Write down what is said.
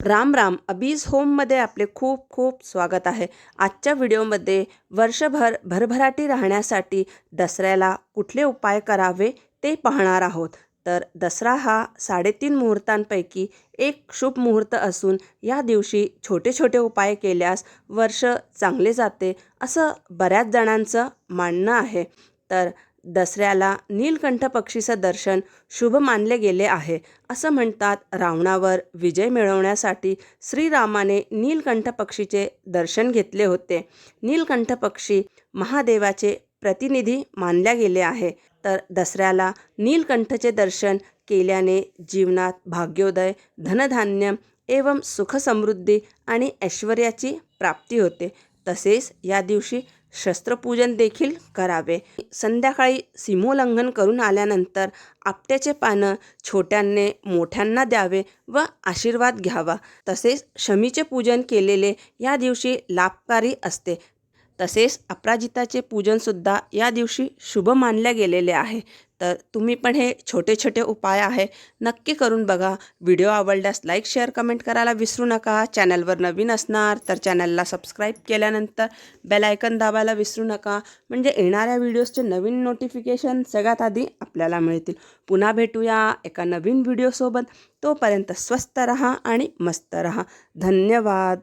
राम राम. अबीज होममध्ये आपले खूप खूप स्वागत आहे. आजच्या व्हिडिओमध्ये वर्षभर भरभराटी राहण्यासाठी दसऱ्याला कुठले उपाय करावे ते पाहणार आहोत. तर दसरा हा साडेतीन मुहूर्तांपैकी एक शुभ मुहूर्त असून या दिवशी छोटे छोटे उपाय केल्यास वर्ष चांगले जाते असं बऱ्याच जणांचं मानणं आहे. तर दसऱ्याला नीलकंठ पक्षीचं दर्शन शुभ मानले गेले आहे असं म्हणतात रावणावर विजय मिळवण्यासाठी श्रीरामाने नीलकंठ पक्षीचे दर्शन घेतले होते. नीलकंठ पक्षी महादेवाचे प्रतिनिधी मानल्या गेले आहे. तर दसऱ्याला नीलकंठचे दर्शन केल्याने जीवनात भाग्योदय धनधान्य एवं सुखसमृद्धी आणि ऐश्वर्याची प्राप्ती होते. तसेच या दिवशी शस्त्रपूजन देखील करावे. संध्याकाळी सीमोल्लंघन करून आल्यानंतर आपट्याचे पानं छोट्यांने मोठ्यांना द्यावे व आशीर्वाद घ्यावा. तसेच शमीचे पूजन केलेले या दिवशी लाभकारी असते. तसेच अपराजिताचे पूजनसुद्धा या दिवशी शुभ मानले गेलेले आहे. तर तुम्ही पण हे छोटे छोटे उपाय आहे नक्की करून बघा. व्हिडिओ आवडल्यास लाईक शेअर कमेंट करायला विसरू नका. चॅनलवर नवीन असणार तर चॅनलला सबस्क्राईब केल्यानंतर बेल आयकन दाबायला विसरू नका. म्हणजे येणाऱ्या व्हिडिओजचे नवीन नोटिफिकेशन सगळ्यात आधी आपल्याला मिळतील. पुन्हा भेटूया एका नवीन व्हिडिओसोबत. तोपर्यंत स्वस्त रहा आणि मस्त रहा. धन्यवाद.